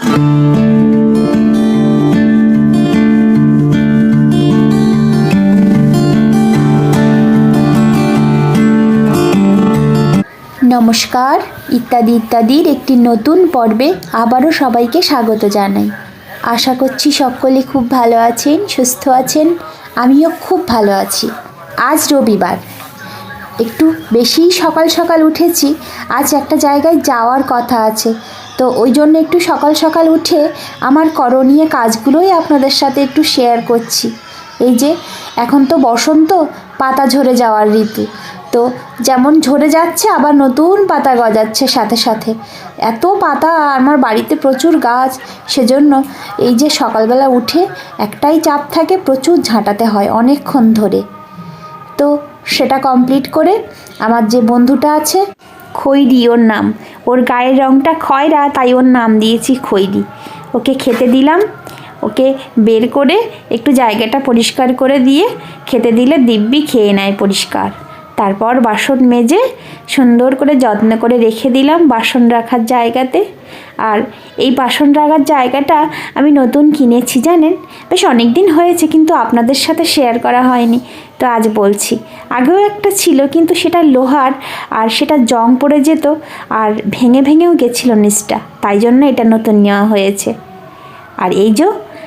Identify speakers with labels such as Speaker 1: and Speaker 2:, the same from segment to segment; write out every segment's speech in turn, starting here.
Speaker 1: নমস্কার, ইত্যাদি, ইত্যাদির একটি নতুন পর্বে আবারও সবাইকে স্বাগত জানাই। আশা করছি সকলে খুব ভালো আছেন, সুস্থ আছেন, আমিও খুব ভালো আছি। আজ রবিবার। একটু বেশিই সকাল সকাল উঠেছি, আজ একটা জায়গায় যাওয়ার কথা আছে। তো ওই জন্য একটু সকাল সকাল উঠে আমার করণীয় কাজগুলোই আপনাদের সাথে একটু শেয়ার করছি। এই যে, এখন তো বসন্ত, পাতা ঝরে যাওয়ার ঋতু তো যেমন ঝরে যাচ্ছে, আবার নতুন পাতা গজাচ্ছে সাথে সাথে। এত পাতা, আমার বাড়িতে প্রচুর গাছ। সেজন্য এই যে সকালবেলা উঠে একটাই চাপ থাকে, প্রচুর ঝাঁটাতে হয় অনেকক্ষণ ধরে। তো সেটা কমপ্লিট করে আমার যে বন্ধুটা আছে খৈরি, ওর নাম। ওর গায়ের রঙটা খয়রা, তাই ওর নাম দিয়েছি খৈরি। ওকে খেতে দিলাম। ওকে বের করে একটু জায়গাটা পরিষ্কার করে দিয়ে খেতে দিলে দিব্যি খেয়ে নেয় পরিষ্কার। তারপর বাসন মেজে সুন্দর করে যত্ন করে রেখে দিলাম বাসন রাখার জায়গাতে। আর এই বাসন রাখার জায়গাটা আমি নতুন কিনেছি, জানেন? বেশ অনেক দিন হয়েছে কিন্তু আপনাদের সাথে শেয়ার করা হয়নি। তো আজ বলছি, আগেও একটা ছিল কিন্তু সেটা লোহার আর সেটা জং পড়ে যেত আর ভেঙে ভেঙেও গেছিল নিচটা। তাই জন্য এটা নতুন নেওয়া হয়েছে। আর এই যে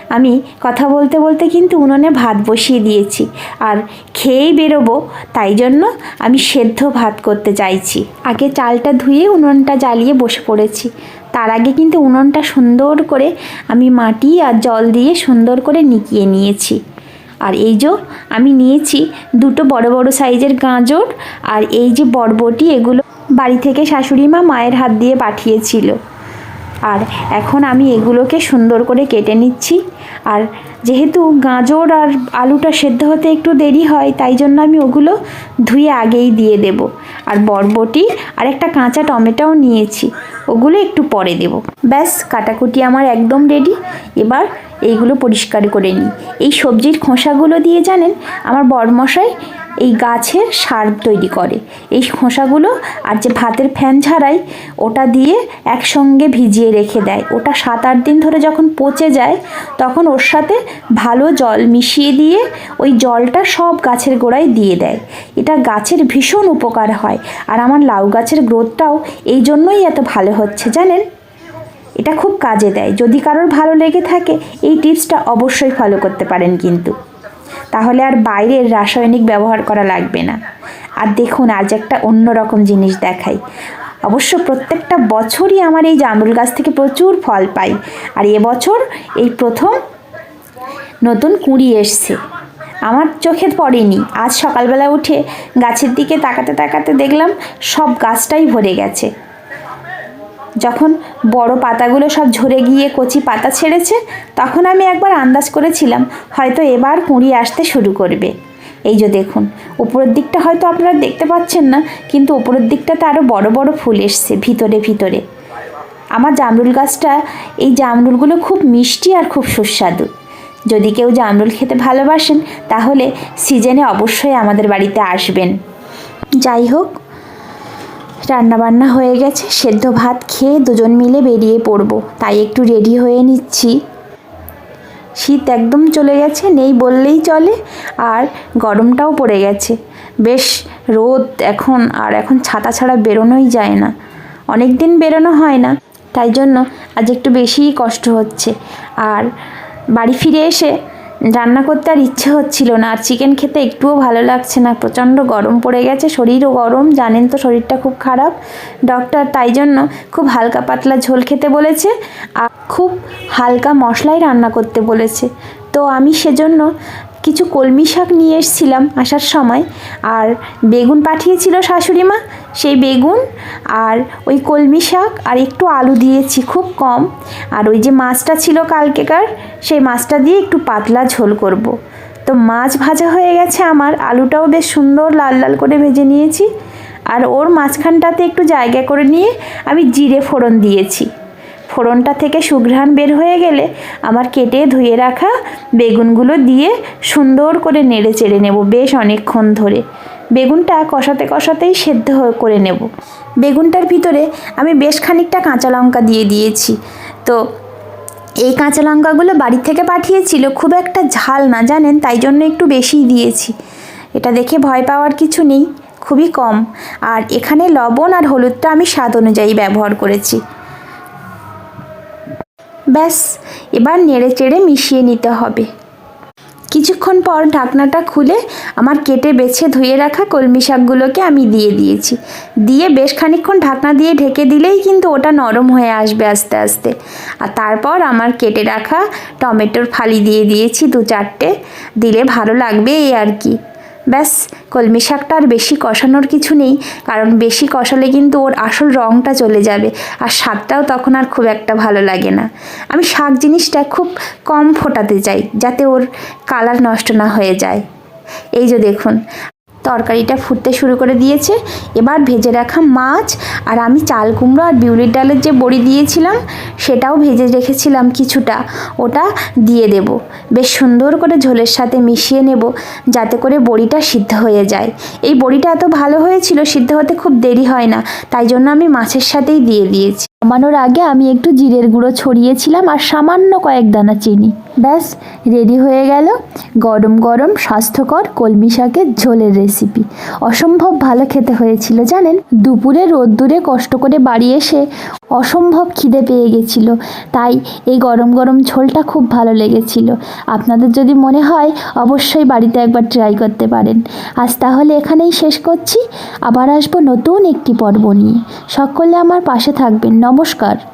Speaker 1: আমি কথা বলতে বলতে কিন্তু উনুনে ভাত বসিয়ে দিয়েছি। আর খেয়েই বেরোবো, তাই জন্য আমি সেদ্ধ ভাত করতে চাইছি। আগে চালটা ধুয়ে উনুনটা জ্বালিয়ে বসে পড়েছি। তার আগে কিন্তু উনুনটা সুন্দর করে আমি মাটি আর জল দিয়ে সুন্দর করে নিকিয়ে নিয়েছি। আর এই যে আমি নিয়েছি দুটো বড় বড় সাইজের গাজর আর এই যে বরবটি, এগুলো বাড়ি থেকে শাশুড়ি মা মায়ের হাত দিয়ে পাঠিয়েছিল। আর এখন আমি এগুলোকে সুন্দর করে কেটে নিচ্ছি। আর যেহেতু গাজর আর আলুটা সেদ্ধ হতে একটু দেরি হয়, তাই জন্য আমি ওগুলো ধুয়ে আগেই দিয়ে দেব। আর বরবটি আর একটা কাঁচা টমেটোও নিয়েছি, ওগুলো একটু পরে দেব। ব্যাস, কাটাকুটি আমার একদম রেডি। এবার এইগুলো পরিষ্কার করে নিই। এই সবজির খোসাগুলো দিয়ে জানেন, আমার বরমশাই এই গাছের সার তৈরি করে। এই খোসাগুলো আর যে ভাতের ফ্যান ছাড়াই ওটা দিয়ে একসঙ্গে ভিজিয়ে রেখে দেয়। ওটা সাত আট দিন ধরে যখন পচে যায়, তখন ওর সাথে ভালো জল মিশিয়ে দিয়ে ওই জলটা সব গাছের গোড়ায় দিয়ে দেয়। এটা গাছের ভীষণ উপকার হয়। আর আমার লাউ গাছের গ্রোথটাও এই জন্যই এত ভালো হচ্ছে, জানেন? এটা খুব কাজে দেয়। যদি কারোর ভালো লেগে থাকে, এই টিপসটা অবশ্যই ফলো করতে পারেন কিন্তু। তাহলে আর বাইরের রাসায়নিক ব্যবহার করা লাগবে না। আর দেখুন, আজ একটা অন্যরকম জিনিস দেখাই। অবশ্য প্রত্যেকটা বছরই আমার এই জামরুল গাছ থেকে প্রচুর ফল পাই। আর এবছর এই প্রথম নতুন কুঁড়ি এসছে। আমার চোখে পড়েনি। আজ সকালবেলা উঠে গাছের দিকে তাকাতে তাকাতে দেখলাম সব গাছটাই ভরে গেছে। যখন বড় পাতাগুলো সব ঝরে গিয়ে কচি পাতা ছেড়েছে, তখন আমি একবার আন্দাজ করেছিলাম, হয়তো এবার কুঁড়ি আসতে শুরু করবে। এই যে দেখুন, উপরের দিকটা হয়তো আপনারা দেখতে পাচ্ছেন না, কিন্তু উপরের দিকটাতে আরও বড় বড় ফুল এসছে, ভিতরে ভিতরে। আমার জামরুল গাছটা, এই জামরুলগুলো খুব মিষ্টি আর খুব সুস্বাদু। যদি কেউ জামরুল খেতে ভালোবাসেন, তাহলে সিজনে অবশ্যই আমাদের বাড়িতে আসবেন। যাই হোক রান্নাবান্না হয়ে গেছে, সেদ্ধ ভাত খেয়ে দুজন মিলে বেরিয়ে পড়ব। তাই একটু রেডি হয়ে নিচ্ছি। শীত একদম চলে গেছে, নেই বললেই চলে, আর গরমটাও পড়ে গেছে। বেশ রোদ এখন, আর এখন ছাতা ছাড়া বেরোনোই যায় না। অনেক দিন বেরোনো হয় না, তাই জন্য আজ একটু বেশিই কষ্ট হচ্ছে। আর বাড়ি ফিরে এসে রান্না করতে আর ইচ্ছে হচ্ছিল না। আর চিকেন খেতে একটুও ভালো লাগছে না। প্রচণ্ড গরম পড়ে গেছে, শরীরও গরম, জানেন তো শরীরটা খুব খারাপ। ডক্টর তাই জন্য খুব হালকা পাতলা ঝোল খেতে বলেছে, আর খুব হালকা মশলাই রান্না করতে বলেছে। তো আমি সেজন্য কিছু কলমি শাক নিয়ে এসেছিলাম আসার সময়, আর বেগুন পাঠিয়েছিল শাশুড়ি মা সেই বেগুন আর ওই কলমি শাক আর একটু আলু দিয়েছি খুব কম। আর ওই যে মাছটা ছিল কালকেকার, সেই মাছটা দিয়ে একটু পাতলা ঝোল করব। তো মাছ ভাজা হয়ে গেছে আমার, আলুটাও বেশ সুন্দর লাল লাল করে ভেজে নিয়েছি। আর ওর মাঝখানটাতে একটু জায়গা করে নিয়ে আমি জিরে ফোড়ন দিয়েছি। ফোড়নটা থেকে সুঘ্রাণ বের হয়ে গেলে আমার কেটে ধুয়ে রাখা বেগুনগুলো দিয়ে সুন্দর করে নেড়ে চেড়ে নেব বেশ অনেকক্ষণ ধরে। বেগুনটা কষাতে কষাতেই সেদ্ধ করে নেব। বেগুনটার ভিতরে আমি বেশ খানিকটা কাঁচা লঙ্কা দিয়ে দিয়েছি। তো এই কাঁচা লঙ্কাগুলো বাড়ি থেকে পাঠিয়েছিল, খুব একটা ঝাল না, জানেন? তাই জন্য একটু বেশিই দিয়েছি। এটা দেখে ভয় পাওয়ার কিছু নেই, খুবই কম। আর এখানে লবণ আর হলুদটা আমি স্বাদ অনুযায়ী ব্যবহার করেছি। ব্যাস, এবার নেড়ে চেড়ে মিশিয়ে নিতে হবে। কিছুক্ষণ পর ঢাকনাটা খুলে আমার কেটে বেছে ধুয়ে রাখা কলমি শাকগুলোকে আমি দিয়ে দিয়েছি। দিয়ে বেশ খানিকক্ষণ ঢাকনা দিয়ে ঢেকে দিলেই কিন্তু ওটা নরম হয়ে আসবে আস্তে আস্তে। আর তারপর আমার কেটে রাখা টমেটোর ফালি দিয়ে দিয়েছি দু চারটে। দিলে ভালো লাগবে এই আর কি। ব্যাস, কলমি শাকটা আর বেশি কষানোর কিছু নেই, কারণ বেশি কষালে কিন্তু ওর আসল রঙটা চলে যাবে, আর স্বাদটাও তখন আর খুব একটা ভালো লাগে না। আমি শাক জিনিসটা খুব কম ফোটাতে চাই, যাতে ওর কালার নষ্ট না হয়ে যায়। এই যে দেখুন তরকারিটা ফুটতে শুরু করে দিয়েছে। এবার ভেজে রাখা মাছ আর আমি চাল কুমড়ো আর বিউলির ডালের যে বড়ি দিয়েছিলাম, সেটাও ভেজে রেখেছিলাম কিছুটা। ওটা দিয়ে দেব। বেশ সুন্দর করে ঝোলের সাথে মিশিয়ে নেব যাতে করে বড়িটা সিদ্ধ হয়ে যায়। এই বড়িটা এত ভালো হয়েছিল, সিদ্ধ হতে খুব দেরি হয় না, তাই জন্য আমি মাছের সাথেই দিয়ে দিয়েছি। নামানোর আগে আমি একটু জিরের গুঁড়ো ছড়িয়েছিলাম আর সামান্য কয়েক দানা চিনি। ব্যাস, রেডি হয়ে গেল। গরম গরম, স্বাস্থ্যকর কলমি শাকের ঝোলের রেসিপি অসম্ভব ভালো খেতে হয়েছিল, জানেন? দুপুরে রোদ্দুরে কষ্ট করে বাড়ি এসে অসম্ভব খিদে পেয়ে গেছিল। তাই এই গরম গরম ঝোলটা খুব ভালো লেগেছিল। আপনাদের যদি মনে হয়, অবশ্যই বাড়িতে একবার ট্রাই করতে পারেন। আজ তাহলে এখানেই শেষ করছি। আবার আসব নতুন একটি পর্ব নিয়ে। সকলে আমার পাশে থাকবেন। নমস্কার।